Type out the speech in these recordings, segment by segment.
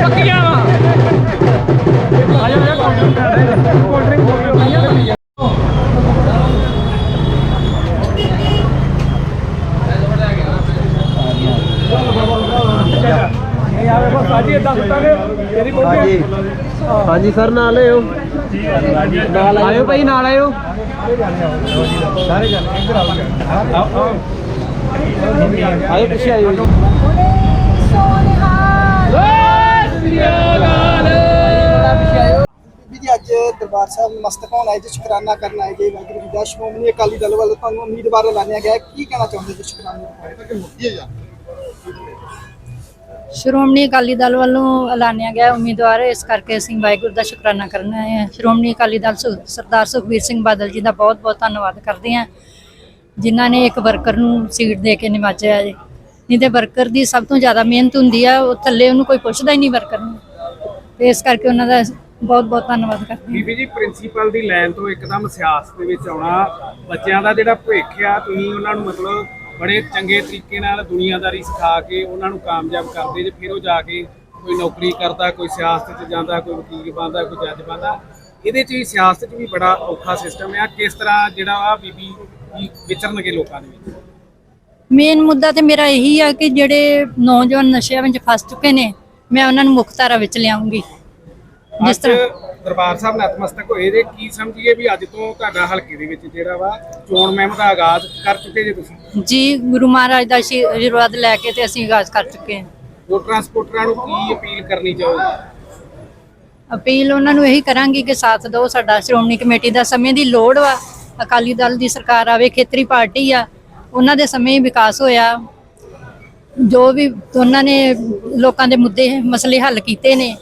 ਪੱਕੀਆਂ ਵਾ। ਆਜਾ ਆਜਾ ਕੋਲਡ ਡਰਿੰਕ ਕੋਲਡ ਡਰਿੰਕ ਹਾਂਜੀ। ਹਾਂਜੀ ਸਰ ਨਾਲ ਆਇਓ। ਨਾਲ ਆਇਓ। ਭਾਈ ਨਾਲ ਆਇਓ। ਸਾਰੇ ਜਾਣੇ ਇੱਧਰ ਆਓ। ਆਓ। ਆਇਓ ਪਿੱਛੇ ਆਇਓ ਦਰਬਾਰ ਸਾਹਿਬ ਮਸਤਕ ਹੋਣ ਆਏ ਜੀ ਸ਼ੁਕਰਾਨਾ ਕਰਨ ਆਏ ਜੀ ਵਾਹਿਗੁਰੂ ਜੀ ਦਾ। ਸ਼੍ਰੋਮਣੀ ਅਕਾਲੀ ਦਲ ਵੱਲੋਂ ਤੁਹਾਨੂੰ ਉਮੀਦਵਾਰ ਐਲਾਨਿਆ ਗਿਆ ਹੈ। ਕੀ ਕਹਿਣਾ ਚਾਹੁੰਦੇ ਜੀ ਸ਼ੁਕਰਾਨਾ ਸ਼੍ਰੋਮਣੀ ਅਕਾਲੀ ਦਲ ਵੱਲੋਂ? ਐਲਾਨਿਆ ਗਿਆ ਉਮੀਦਵਾਰ। ਇਸ ਕਰਕੇ ਅਸੀਂ ਵਾਹਿਗੁਰੂ ਦਾ ਸ਼ੁਕਰਾਨਾ ਕਰਨ ਆਏ ਹਾਂ। ਸ਼੍ਰੋਮਣੀ ਅਕਾਲੀ ਦਲ ਸਰਦਾਰ ਸੁਖਬੀਰ ਸਿੰਘ ਬਾਦਲ ਜੀ ਦਾ ਬਹੁਤ-ਬਹੁਤ ਧੰਨਵਾਦ ਕਰਦੇ ਹਾਂ, ਜਿਨ੍ਹਾਂ ਨੇ ਇੱਕ ਵਰਕਰ ਨੂੰ ਸੀਟ ਦੇ ਕੇ ਨਿਵਾਜਿਆ ਜੀ ਨਹੀਂ ਤੇ ਵਰਕਰ ਦੀ ਸਭ ਤੋਂ ਜ਼ਿਆਦਾ ਮਿਹਨਤ ਹੁੰਦੀ ਆ, ਉਹ ਥੱਲੇ ਉਹਨੂੰ ਕੋਈ ਪੁੱਛਦਾ ਹੀ ਨਹੀਂ ਵਰਕਰ ਨੂੰ। ਤੇ ਇਸ ਕਰਕੇ ਉਹਨਾਂ ਦਾ ਬਹੁਤ-ਬਹੁਤ ਧੰਨਵਾਦ ਕਰਦੇ ਹਾਂ। ਬੀਬੀ ਜੀ ਪ੍ਰਿੰਸੀਪਲ ਦੀ ਲਾਈਨ ਤੋਂ ਇੱਕਦਮ ਸਿਆਸਤ ਦੇ ਵਿੱਚ ਆਉਣਾ ਬੱਚਿਆਂ ਦਾ ਜਿਹੜਾ ਭਵਿੱਖ ਆ ਤੁਸੀਂ ਉਹਨਾਂ ਨੂੰ ਮਤਲਬ ਬੜੇ ਚੰਗੇ ਤਰੀਕੇ ਨਾਲ ਦੁਨੀਆਦਾਰੀ ਸਿਖਾ ਕੇ ਉਹਨਾਂ ਨੂੰ ਕਾਮਯਾਬ ਕਰਦੇ ਜੇ ਫਿਰ ਉਹ ਜਾ ਕੇ ਕੋਈ ਨੌਕਰੀ ਕਰਦਾ ਕੋਈ ਸਿਆਸਤ 'ਚ ਜਾਂਦਾ ਕੋਈ ਵਕੀਲ ਬਣਦਾ ਕੋਈ ਜੱਜ ਬਣਦਾ। ਇਹਦੇ 'ਚ ਵੀ ਸਿਆਸਤ 'ਚ ਵੀ ਬੜਾ ਔਖਾ ਸਿਸਟਮ ਆ। ਕਿਸ ਤਰ੍ਹਾਂ ਜਿਹੜਾ ਆ ਬੀਬੀ ਵਿਚਰਨਗੇ ਲੋਕਾਂ ਦੇ ਵਿੱਚ? ਮੇਨ ਮੁੱਦਾ ਤੇ ਮੇਰਾ ਇਹੀ ਆ ਕਿ ਜਿਹੜੇ ਨੌਜਵਾਨ ਨਸ਼ਿਆਂ ਵਿੱਚ ਫਸ ਚੁੱਕੇ ਨੇ ਮੈਂ ਉਹਨਾਂ ਨੂੰ ਮੁੱਖ ਧਾਰਾ ਵਿੱਚ ਲਿਆਉਂਗੀ। ਜਿਸ ਤਰ੍ਹਾਂ ਦਰਬਾਰ ਸਾਹਿਬ ਨਤਮਸਤਕ ਹੋਏ ਜੇ ਕੀ ਸਮਝੀਏ ਵੀ ਅੱਜ ਤੋਂ ਤੁਹਾਡਾ ਹਲਕੇ ਦੇ ਵਿੱਚ ਜਿਹੜਾ ਵਾ ਚੋਣ ਮੁਹਿੰਮ ਦਾ ਆਗਾਜ਼ ਕਰ ਚੁੱਕੇ ਜੇ ਤੁਸੀਂ? ਜੀ ਗੁਰੂ ਮਹਾਰਾਜ ਦਾ ਆਸ਼ੀ- ਆਸ਼ੀਰਵਾਦ ਲੈ ਕੇ ਤੇ ਅਸੀਂ ਆਗਾਜ਼ ਕਰ ਚੁੱਕੇ ਹਾਂ। ਵੋਟਰਾਂ ਸਪੋਰਟਰਾਂ ਨੂੰ ਕੀ ਅਪੀਲ ਕਰਨੀ ਚਾਹੋਗੇ? ਅਪੀਲ ਉਹਨਾਂ ਨੂੰ ਇਹੀ ਕਰਾਂਗੀ ਕਿ ਸਾਥ ਦਿਓ ਸਾਡਾ ਸ਼੍ਰੋਮਣੀ ਕਮੇਟੀ ਦਾ ਸਮੇਂ ਦੀ ਲੋੜ ਵਾ। ਅਕਾਲੀ ਦਲ ਦੀ ਸਰਕਾਰ ਆਵੇ ਖੇਤਰੀ ਪਾਰਟੀ ਆ ਉਹਨਾਂ ਦੇ ਸਮੇਂ ਹੀ ਵਿਕਾਸ ਹੋਇਆ। ਜੋ ਵੀ ਉਹਨਾਂ ਨੇ ਲੋਕਾਂ ਦੇ ਮੁੱਦੇ ਮਸਲੇ ਹੱਲ ਕੀਤੇ ਨੇ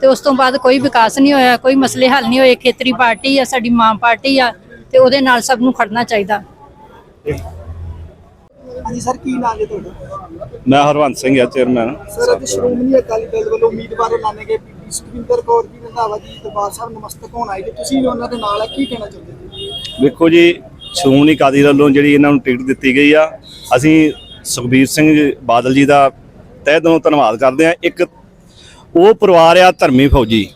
ਤੇ ਉਸ ਤੋਂ ਬਾਅਦ ਕੋਈ ਵਿਕਾਸ ਨਹੀਂ ਹੋਇਆ ਕੋਈ ਮਸਲੇ ਹੱਲ ਨਹੀਂ ਹੋਏ ਖੇਤਰੀ ਪਾਰਟੀ ਆ ਸਾਡੀ ਮਾਂ ਪਾਰਟੀ ਆ ਤੇ ਉਹਦੇ ਨਾਲ ਸਭ ਨੂੰ ਖੜਨਾ ਚਾਹੀਦਾ। ਹਾਂਜੀ ਸਰ ਕੀ ਨਾਮ ਹੈ ਤੁਹਾਡਾ? ਮੈਂ ਹਰਵੰਤ ਸਿੰਘ ਆ ਚੇਅਰਮੈਨ। ਸਰ ਅੱਜ ਸ਼੍ਰੋਮਣੀ ਅਕਾਲੀ ਦਲ ਵੱਲੋਂ ਉਮੀਦਵਾਰ ਐਲਾਨੇ ਗਏ ਬੀਬੀ ਸੁਖਵਿੰਦਰ ਕੌਰ ਜੀ ਰੰਧਾਵਾ ਜੀ ਦਰਬਾਰ ਸਾਹਿਬ ਨਮਸਤਕ ਹੋਣ ਆਏ ਜੀ। ਤੁਸੀਂ ਵੀ ਉਹਨਾਂ ਦੇ ਨਾਲ ਆ ਕੀ ਕਹਿਣਾ ਚਾਹੁੰਦੇ ਜੀ ਵੇਖੋ ਜੀ ਸ਼੍ਰੋਮਣੀ ਅਕਾਲੀ ਦਲ ਵੱਲੋਂ ਜਿਹੜੀ ਇਹਨਾਂ ਨੂੰ ਟਿਕਟ ਦਿੱਤੀ ਗਈ ਆ ਅਸੀਂ ਸੁਖਬੀਰ ਸਿੰਘ ਬਾਦਲ ਜੀ ਦਾ ਤਹਿ ਦਿਲੋਂ ਧੰਨਵਾਦ ਕਰਦੇ ਆ ਇੱਕ ਉਹ ਪਰਿਵਾਰ ਆ ਧਰਮੀ ਫੌਜੀ,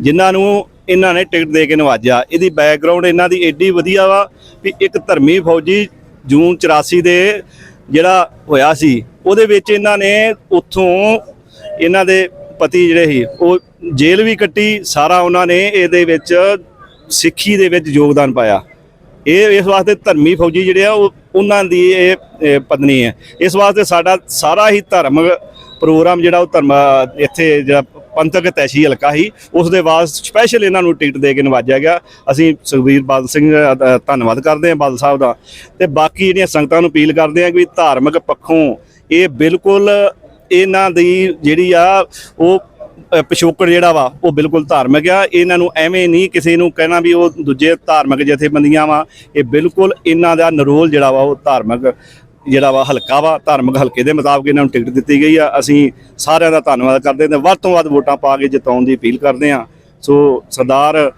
ਜਿਨ੍ਹਾਂ ਨੂੰ ਇਹਨਾਂ ਨੇ ਟਿਕਟ ਦੇ ਕੇ ਨਵਾਜਿਆ। ਇਹਦੀ ਬੈਕਗ੍ਰਾਉਂਡ ਇਹਨਾਂ ਦੀ ਐਡੀ ਵਧੀਆ ਵਾ ਵੀ ਇੱਕ ਧਰਮੀ ਫੌਜੀ ਜੂਨ 84 ਦੇ ਜਿਹੜਾ ਹੋਇਆ ਸੀ, ਉਹਦੇ ਵਿੱਚ ਇਹਨਾਂ ਨੇ ਉੱਥੋਂ ਇਹਨਾਂ ਦੇ ਪਤੀ ਜਿਹੜੇ ਸੀ, ਉਹ ਜੇਲ੍ਹ ਵੀ ਕੱਟੀ, ਸਾਰਾ ਉਹਨਾਂ ਨੇ ਇਹਦੇ ਵਿੱਚ ਸਿੱਖੀ ਦੇ ਵਿੱਚ ਯੋਗਦਾਨ ਪਾਇਆ। ਇਹ ਇਸ ਵਾਸਤੇ ਧਰਮੀ ਫੌਜੀ ਜਿਹੜੇ ਆ, ਉਹ ਉਹਨਾਂ ਦੀ ਇਹ ਇਹ ਪਤਨੀ ਹੈ। ਇਸ ਵਾਸਤੇ ਸਾਡਾ ਸਾਰਾ ਹੀ ਧਰਮ ਪ੍ਰੋਗਰਾਮ ਜਿਹੜਾ ਉਹ ਧਰਮ ਇੱਥੇ ਜਿਹੜਾ ਪੰਥਕ ਤੈਸ਼ੀ ਹਲਕਾ ਸੀ, ਉਸ ਦੇ ਬਾਅਦ ਸਪੈਸ਼ਲ ਇਹਨਾਂ ਨੂੰ ਟਿਕਟ ਦੇ ਕੇ ਨਵਾਜਿਆ ਗਿਆ। ਅਸੀਂ ਸੁਖਬੀਰ ਬਾਦਲ ਸਿੰਘ ਦਾ ਧੰਨਵਾਦ ਕਰਦੇ ਹਾਂ ਬਾਦਲ ਸਾਹਿਬ ਦਾ। ਤੇ ਬਾਕੀ ਜਿਹੜੀਆਂ ਸੰਗਤਾਂ ਨੂੰ ਅਪੀਲ ਕਰਦੇ ਹਾਂ ਕਿ ਧਾਰਮਿਕ ਪੱਖੋਂ ਇਹ ਬਿਲਕੁਲ ਇਹਨਾਂ ਦੀ ਜਿਹੜੀ ਆ, ਉਹ ਪਿਛੋਕੜ ਜਿਹੜਾ ਵਾ, ਉਹ ਬਿਲਕੁਲ ਧਾਰਮਿਕ ਆ। ਇਹਨਾਂ ਨੂੰ ਐਵੇਂ ਨਹੀਂ ਕਿਸੇ ਨੂੰ ਕਹਿਣਾ ਵੀ ਉਹ ਦੂਜੇ ਧਾਰਮਿਕ ਜਥੇਬੰਦੀਆਂ ਵਾ। ਇਹ ਬਿਲਕੁਲ ਇਹਨਾਂ ਦਾ ਨਰੋਲ ਜਿਹੜਾ ਵਾ, ਉਹ ਧਾਰਮਿਕ ਜਿਹੜਾ ਵਾ ਹਲਕਾ ਵਾ, ਧਾਰਮਿਕ ਹਲਕੇ ਦੇ ਮੁਤਾਬਕ ਇਹਨਾਂ ਨੂੰ ਟਿਕਟ ਦਿੱਤੀ ਗਈ ਆ। ਅਸੀਂ ਸਾਰਿਆਂ ਦਾ ਧੰਨਵਾਦ ਕਰਦੇ ਤੇ ਵੱਧ ਤੋਂ ਵੱਧ ਵੋਟਾਂ ਪਾ ਕੇ ਜਿਤਾਉਣ ਦੀ ਅਪੀਲ ਕਰਦੇ ਹਾਂ। ਸੋ ਸਰਦਾਰ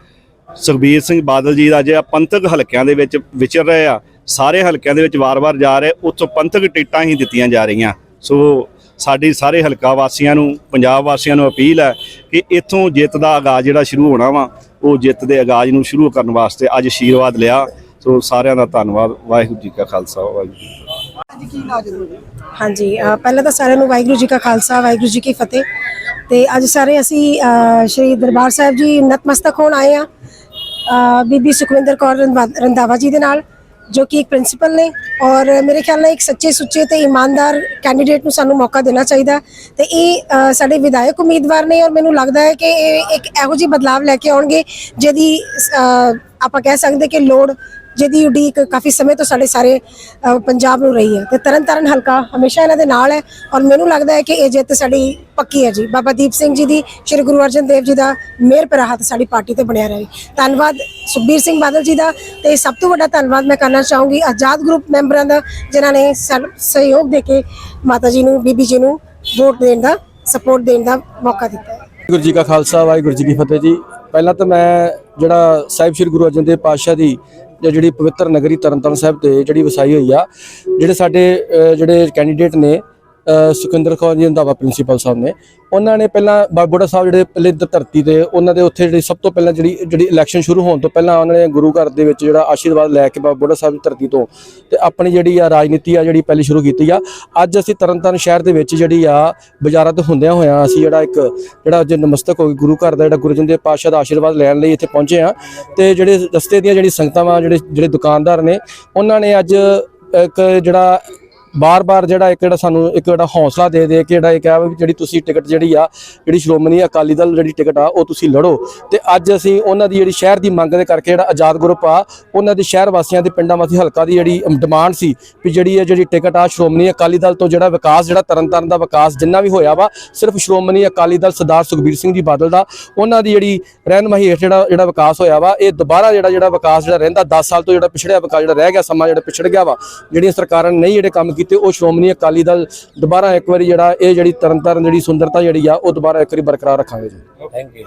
ਸੁਖਬੀਰ ਸਿੰਘ ਬਾਦਲ ਜੀ ਦਾ ਜਿਹੜਾ ਪੰਥਕ ਹਲਕਿਆਂ ਦੇ ਵਿੱਚ ਵਿਚਰ ਰਹੇ ਆ, ਸਾਰੇ ਹਲਕਿਆਂ ਦੇ ਵਿੱਚ ਵਾਰ-ਵਾਰ ਜਾ ਰਹੇ ਉੱਥੋਂ ਪੰਥਕ ਟਿਕਟਾਂ ਹੀ ਦਿੱਤੀਆਂ ਜਾ ਰਹੀਆਂ। ਸੋ ਸਾਡੀ ਸਾਰੇ ਹਲਕਾ ਵਾਸੀਆਂ ਨੂੰ, ਪੰਜਾਬ ਵਾਸੀਆਂ ਨੂੰ ਅਪੀਲ ਹੈ ਕਿ ਇੱਥੋਂ ਜਿੱਤ ਦਾ ਆਗਾਜ਼ ਜਿਹੜਾ ਸ਼ੁਰੂ ਹੋਣਾ ਵਾ, ਉਹ ਜਿੱਤ ਦੇ ਆਗਾਜ਼ ਨੂੰ ਸ਼ੁਰੂ ਕਰਨ ਵਾਸਤੇ ਅੱਜ ਆਸ਼ੀਰਵਾਦ ਲਿਆ। ਸੋ ਸਾਰਿਆਂ ਦਾ ਧੰਨਵਾਦ। ਵਾਹਿਗੁਰੂ ਜੀ ਕਾ ਖਾਲਸਾ, ਵਾਹਿਗੁਰੂ ਜੀ ਕੀ ਫਤਿਹ। ਹਾਂਜੀ ਪਹਿਲਾਂ ਤਾਂ ਸਾਰਿਆਂ ਨੂੰ ਵਾਹਿਗੁਰੂ ਜੀ ਕਾ ਖਾਲਸਾ, ਵਾਹਿਗੁਰੂ ਜੀ ਕੀ ਫਤਿਹ। ਤੇ ਅੱਜ ਸਾਰੇ ਅਸੀਂ ਸ਼੍ਰੀ ਦਰਬਾਰ ਸਾਹਿਬ ਜੀ ਨਤਮਸਤਕ ਹੋਣ ਆਏ ਆ ਬੀਬੀ ਸੁਖਵਿੰਦਰ ਕੌਰ ਰੰਧਾਵਾ- ਜੀ ਦੇ ਨਾਲ, ਜੋ ਕਿ ਇੱਕ ਪ੍ਰਿੰਸੀਪਲ ਨੇ। ਔਰ ਮੇਰੇ ਖਿਆਲ ਨਾਲ ਇੱਕ ਸੱਚੇ ਸੁੱਚੇ ਤੇ ਇਮਾਨਦਾਰ ਕੈਂਡੀਡੇਟ ਨੂੰ ਸਾਨੂੰ ਮੌਕਾ ਦੇਣਾ ਚਾਹੀਦਾ ਤੇ ਇਹ ਸਾਡੇ ਵਿਧਾਇਕ ਉਮੀਦਵਾਰ ਨੇ ਔਰ ਮੈਨੂੰ ਲੱਗਦਾ ਹੈ ਕਿ ਇਹ ਇੱਕ ਇਹੋ ਜਿਹੀ ਬਦਲਾਵ ਲੈ ਕੇ ਆਉਣਗੇ, ਜਿਹਦੀ ਆਪਾਂ ਕਹਿ ਸਕਦੇ ਕਿ ਲੋੜ ਜਿਹਦੀ ਉਡੀਕ ਕਾਫੀ ਸਮੇਂ ਤੋਂ ਸਾਡੇ ਸਾਰੇ ਪੰਜਾਬ ਨੂੰ ਰਹੀ ਹੈ। ਤੇ ਤਰਨਤਾਰਨ ਹਲਕਾ ਹਮੇਸ਼ਾ ਇਹਨਾਂ ਦੇ ਨਾਲ ਹੈ ਔਰ ਮੈਨੂੰ ਲੱਗਦਾ ਹੈ ਕਿ ਇਹ ਜਿੱਤ ਸਾਡੀ ਪੱਕੀ ਹੈ ਜੀ। ਬਾਬਾ ਦੀਪ ਸਿੰਘ ਜੀ ਦੀ, ਸ਼੍ਰੀ ਗੁਰੂ ਅਰਜਨ ਦੇਵ ਜੀ ਦਾ ਮਿਹਰ ਭਰਾ ਸਾਡੀ ਪਾਰਟੀ ਤੇ ਬਣਿਆ ਰਹੇ। ਧੰਨਵਾਦ ਸੁਖਬੀਰ ਸਿੰਘ ਬਾਦਲ ਜੀ ਦਾ ਤੇ ਸਭ ਤੋਂ ਵੱਡਾ ਧੰਨਵਾਦ ਮੈਂ ਕਰਨਾ ਚਾਹੂੰਗੀ ਆਜ਼ਾਦ ਗਰੁੱਪ ਮੈਂਬਰਾਂ ਦਾ, ਜਿਨ੍ਹਾਂ ਨੇ ਸਹਿਯੋਗ ਦੇ ਕੇ ਮਾਤਾ ਜੀ ਨੂੰ, ਬੀਬੀ ਜੀ ਨੂੰ ਵੋਟ ਦੇਣ ਦਾ ਸਪੋਰਟ ਦੇਣ ਦਾ ਮੌਕਾ ਦਿੱਤਾ ਗੁਰੂ ਜੀ ਕਾ ਖਾਲਸਾ, ਵਾਹਿਗੁਰੂ ਜੀ ਕੀ ਫਤਿਹ ਜੀ। ਪਹਿਲਾਂ ਤਾਂ ਮੈਂ ਜਿਹੜਾ ਸਾਹਿਬ ਸ੍ਰੀ ਗੁਰੂ ਅਰਜਨ ਦੇਵ ਪਾਤਸ਼ਾਹ ਦੀ ਜਾਂ ਜਿਹੜੀ ਪਵਿੱਤਰ ਨਗਰੀ ਤਰਨਤਾਰਨ ਸਾਹਿਬ ਤੇ ਜਿਹੜੀ ਵਸਾਈ ਹੋਈ ਆ, ਜਿਹੜੇ ਸਾਡੇ ਜਿਹੜੇ ਕੈਂਡੀਡੇਟ ਨੇ ਸੁਖਿੰਦਰ ਕੌਰ ਜੀ ਰੰਧਾਵਾ ਪ੍ਰਿੰਸੀਪਲ ਸਾਹਿਬ ਨੇ। ਉਹਨਾਂ ਨੇ ਪਹਿਲਾਂ ਬਾਬਾ ਬੁੱਢਾ ਸਾਹਿਬ ਜਿਹੜੇ ਪਹਿਲੇ ਧਰਤੀ ਤੇ, ਉਹਨਾਂ ਦੇ ਉੱਥੇ ਜਿਹੜੀ ਸਭ ਤੋਂ ਪਹਿਲਾਂ ਜਿਹੜੀ ਜਿਹੜੀ ਇਲੈਕਸ਼ਨ ਸ਼ੁਰੂ ਹੋਣ ਤੋਂ ਪਹਿਲਾਂ ਉਹਨਾਂ ਨੇ ਗੁਰੂ ਘਰ ਦੇ ਵਿੱਚ ਜਿਹੜਾ ਆਸ਼ੀਰਵਾਦ ਲੈ ਕੇ ਬਾਬਾ ਬੁੱਢਾ ਸਾਹਿਬ ਦੀ ਧਰਤੀ ਤੋਂ ਤੇ ਆਪਣੀ ਜਿਹੜੀ ਆ ਰਾਜਨੀਤੀ ਆ ਜਿਹੜੀ ਪਹਿਲੇ ਸ਼ੁਰੂ ਕੀਤੀ ਆ। ਅੱਜ ਅਸੀਂ ਤਰਨਤਾਰਨ ਸ਼ਹਿਰ ਦੇ ਵਿੱਚ ਜਿਹੜੀ ਆ ਬਾਜ਼ਾਰਾਂ ਤੋਂ ਹੁੰਦਿਆਂ ਹੋਇਆਂ ਅਸੀਂ ਜਿਹੜਾ ਇੱਕ, ਜਿਹੜਾ ਅੱਜ ਨਮਸਤਕ ਹੋ ਕੇ ਗੁਰੂ ਘਰ ਦਾ ਜਿਹੜਾ ਗੁਰੂ ਜੀ ਦੇ ਪਾਤਸ਼ਾਹ ਦਾ ਆਸ਼ੀਰਵਾਦ ਲੈਣ ਲਈ ਇੱਥੇ ਪਹੁੰਚੇ ਆ ਤੇ ਜਿਹੜੇ ਰਸਤੇ ਦੀਆਂ ਜਿਹੜੀ ਸੰਗਤਾਂ ਵਾ, ਜਿਹੜੇ ਜਿਹੜੇ ਦੁਕਾਨਦਾਰ ਨੇ, ਉਹਨਾਂ ਨੇ ਅੱਜ ਇੱਕ ਜਿਹੜਾ ਬਾਰ-ਬਾਰ ਜਿਹੜਾ ਇੱਕ ਜਿਹੜਾ ਸਾਨੂੰ ਇੱਕ ਜਿਹੜਾ ਹੌਸਲਾ ਦੇ ਦੇ ਕੇ ਜਿਹੜਾ ਇਹ ਕਿਹਾ ਵੀ ਜਿਹੜੀ ਤੁਸੀਂ ਟਿਕਟ ਜਿਹੜੀ ਆ, ਜਿਹੜੀ ਸ਼੍ਰੋਮਣੀ ਅਕਾਲੀ ਦਲ ਜਿਹੜੀ ਟਿਕਟ ਆ, ਉਹ ਤੁਸੀਂ ਲੜੋ। ਤੇ ਅੱਜ ਅਸੀਂ ਉਹਨਾਂ ਦੀ ਜਿਹੜੀ ਸ਼ਹਿਰ ਦੀ ਮੰਗ ਦੇ ਕਰਕੇ ਜਿਹੜਾ ਆਜ਼ਾਦ ਗਰੁੱਪ ਆ, ਉਹਨਾਂ ਦੇ ਸ਼ਹਿਰ ਵਾਸੀਆਂ ਦੇ ਪਿੰਡਾਂ ਵਾਸੀ ਹਲਕਾ ਦੀ ਜਿਹੜੀ ਡਿਮਾਂਡ ਸੀ ਵੀ ਜਿਹੜੀ ਇਹ ਜਿਹੜੀ ਟਿਕਟ ਆ, ਸ਼੍ਰੋਮਣੀ ਅਕਾਲੀ ਦਲ ਤੋਂ ਜਿਹੜਾ ਵਿਕਾਸ, ਜਿਹੜਾ ਤਰਨਤਾਰਨ ਦਾ ਵਿਕਾਸ ਜਿੰਨਾ ਵੀ ਹੋਇਆ ਵਾ, ਸਿਰਫ ਸ਼੍ਰੋਮਣੀ ਅਕਾਲੀ ਦਲ ਸਰਦਾਰ ਸੁਖਬੀਰ ਸਿੰਘ ਜੀ ਬਾਦਲ ਦਾ, ਉਹਨਾਂ ਦੀ ਜਿਹੜੀ ਰਹਿਨਮਾਈ ਹੇਠ ਜਿਹੜਾ ਜਿਹੜਾ ਵਿਕਾਸ ਹੋਇਆ ਵਾ, ਇਹ ਦੁਬਾਰਾ ਜਿਹੜਾ ਜਿਹੜਾ ਵਿਕਾਸ ਜਿਹੜਾ ਰਹਿੰਦਾ 10 ਸਾਲ ਤੋਂ ਜਿਹੜਾ ਪਿਛੜਿਆ ਵਿਕਾਸ ਜਿਹੜਾ ਰਹਿ ਗਿਆ, ਸਮਾਂ ਜਿਹੜਾ ਪਿਛੜ ਗਿਆ ਵਾ, ਜਿਹੜੀਆਂ ਸਰਕਾਰਾਂ ਨੇ ਨਹੀਂ ਜਿਹੜੇ ਕੰਮ ਕੀਤੇ ਉਹ ਸ਼੍ਰੋਮਣੀ ਅਕਾਲੀ ਦਲ ਦੁਬਾਰਾ ਇੱਕ ਵਾਰੀ ਜਿਹੜਾ ਇਹ ਜਿਹੜੀ ਤਰਨਤਾਰਨ ਜਿਹੜੀ ਸੁੰਦਰਤਾ ਜਿਹੜੀ ਆ ਉਹ ਦੁਬਾਰਾ ਇੱਕ ਵਾਰੀ ਬਰਕਰਾਰ ਰੱਖਾਂਗੇ ਜੀ।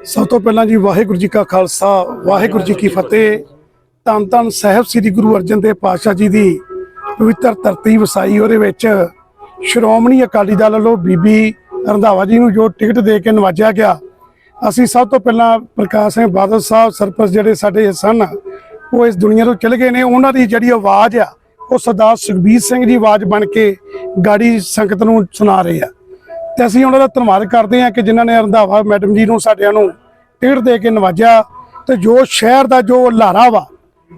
ਸਭ ਤੋਂ ਪਹਿਲਾਂ ਜੀ ਵਾਹਿਗੁਰੂ ਜੀ ਕਾ ਖਾਲਸਾ ਵਾਹਿਗੁਰੂ ਜੀ ਕੀ ਫਤਿਹ। ਧੰਨ ਧੰਨ ਸਾਹਿਬ ਸ੍ਰੀ ਗੁਰੂ ਅਰਜਨ ਦੇਵ ਪਾਤਸ਼ਾਹ ਜੀ ਦੀ ਪਵਿੱਤਰ ਧਰਤੀ ਵਸਾਈ ਉਹਦੇ ਵਿੱਚ ਸ਼੍ਰੋਮਣੀ ਅਕਾਲੀ ਦਲ ਵੱਲੋਂ ਬੀਬੀ ਰੰਧਾਵਾ ਜੀ ਨੂੰ ਜੋ ਟਿਕਟ ਦੇ ਕੇ ਨਵਾਜਿਆ ਗਿਆ ਅਸੀਂ ਸਭ ਤੋਂ ਪਹਿਲਾਂ ਪ੍ਰਕਾਸ਼ ਸਿੰਘ ਬਾਦਲ ਸਾਹਿਬ ਸਰਪੰਚ ਜਿਹੜੇ ਸਾਡੇ ਸਨ ਉਹ ਇਸ ਦੁਨੀਆ ਤੋਂ ਚਲੇ ਗਏ ਨੇ। ਉਹਨਾਂ ਦੀ ਜਿਹੜੀ ਆਵਾਜ਼ ਆ ਉਹ ਸਰਦਾਰ ਸੁਖਬੀਰ ਸਿੰਘ ਜੀ ਆਵਾਜ਼ ਬਣ ਕੇ ਗਾੜੀ ਸੰਗਤ ਨੂੰ ਸੁਣਾ ਰਹੇ ਆ। ਤੇ ਅਸੀਂ ਉਹਨਾਂ ਦਾ ਧੰਨਵਾਦ ਕਰਦੇ ਹਾਂ ਕਿ ਜਿਨ੍ਹਾਂ ਨੇ ਰੰਧਾਵਾ ਮੈਡਮ ਜੀ ਨੂੰ ਸਾਡਿਆਂ ਨੂੰ ਟਿਕਟ ਦੇ ਕੇ ਨਵਾਜਿਆ। ਤੇ ਜੋ ਸ਼ਹਿਰ ਦਾ ਜੋ ਲਾਰਾ ਵਾ,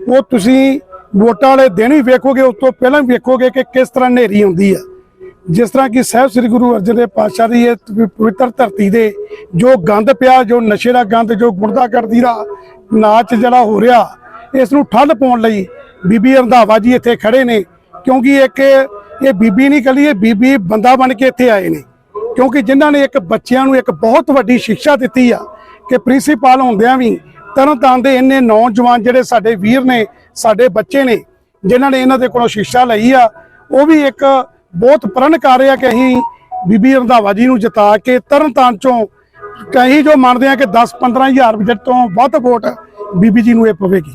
ਉਹ ਤੁਸੀਂ ਵੋਟਾਂ ਵਾਲੇ ਦਿਨ ਵੀ ਵੇਖੋਗੇ, ਉਸ ਤੋਂ ਪਹਿਲਾਂ ਵੀ ਵੇਖੋਗੇ ਕਿ ਕਿਸ ਤਰ੍ਹਾਂ ਹਨੇਰੀ ਆਉਂਦੀ ਆ। ਜਿਸ ਤਰ੍ਹਾਂ ਕਿ ਸਾਹਿਬ ਸ੍ਰੀ ਗੁਰੂ ਅਰਜਨ ਦੇਵ ਪਾਤਸ਼ਾਹ ਦੀ ਇਹ ਪਵਿੱਤਰ ਧਰਤੀ ਦੇ ਜੋ ਗੰਦ ਪਿਆ, ਜੋ ਨਸ਼ੇ ਦਾ ਗੰਦ, ਜੋ ਗੁੰਡਾਗਰਦੀ ਦਾ ਨਾਚ ਜਿਹੜਾ ਹੋ ਰਿਹਾ, ਇਸ ਨੂੰ ਠੱਲ ਪਾਉਣ ਲਈ ਬੀਬੀ ਰੰਧਾਵਾ ਜੀ ਇੱਥੇ ਖੜੇ ਨੇ, ਕਿਉਂਕਿ ਇੱਕ ਇਹ ਬੀਬੀ ਨਹੀਂ ਕੱਲੀ ਇਹ ਬੀਬੀ ਬੰਦਾ ਬਣ ਕੇ ਇੱਥੇ ਆਏ ਨੇ। ਕਿਉਂਕਿ ਜਿਨ੍ਹਾਂ ਨੇ ਇੱਕ ਬੱਚਿਆਂ ਨੂੰ ਇੱਕ ਬਹੁਤ ਵੱਡੀ ਸਿੱਖਿਆ ਦਿੱਤੀ ਆ ਕਿ ਪ੍ਰਿੰਸੀਪਲ ਹੁੰਦਿਆਂ ਵੀ ਤਰਨਤਾਰਨ ਦੇ ਇੰਨੇ ਨੌਜਵਾਨ ਜਿਹੜੇ ਸਾਡੇ ਵੀਰ ਨੇ, ਸਾਡੇ ਬੱਚੇ ਨੇ, ਜਿਨ੍ਹਾਂ ਨੇ ਇਹਨਾਂ ਦੇ ਕੋਲੋਂ ਸਿੱਖਿਆ ਲਈ ਆ, ਉਹ ਵੀ ਇੱਕ ਬਹੁਤ ਪ੍ਰਣ ਕਰ ਰਿਹਾ ਕਿ ਅਸੀਂ ਬੀਬੀ ਰੰਧਾਵਾ ਜੀ ਨੂੰ ਜਿਤਾ ਕੇ ਤਰਨਤਾਰਨ ਚੋਂ ਕਹੀਂ ਜੋ ਮੰਨਦੇ ਆ ਕਿ 10 15000 ਤੋਂ ਵੱਧ ਵੋਟ ਬੀਬੀ ਜੀ ਨੂੰ ਇਹ ਪਵੇਗੀ।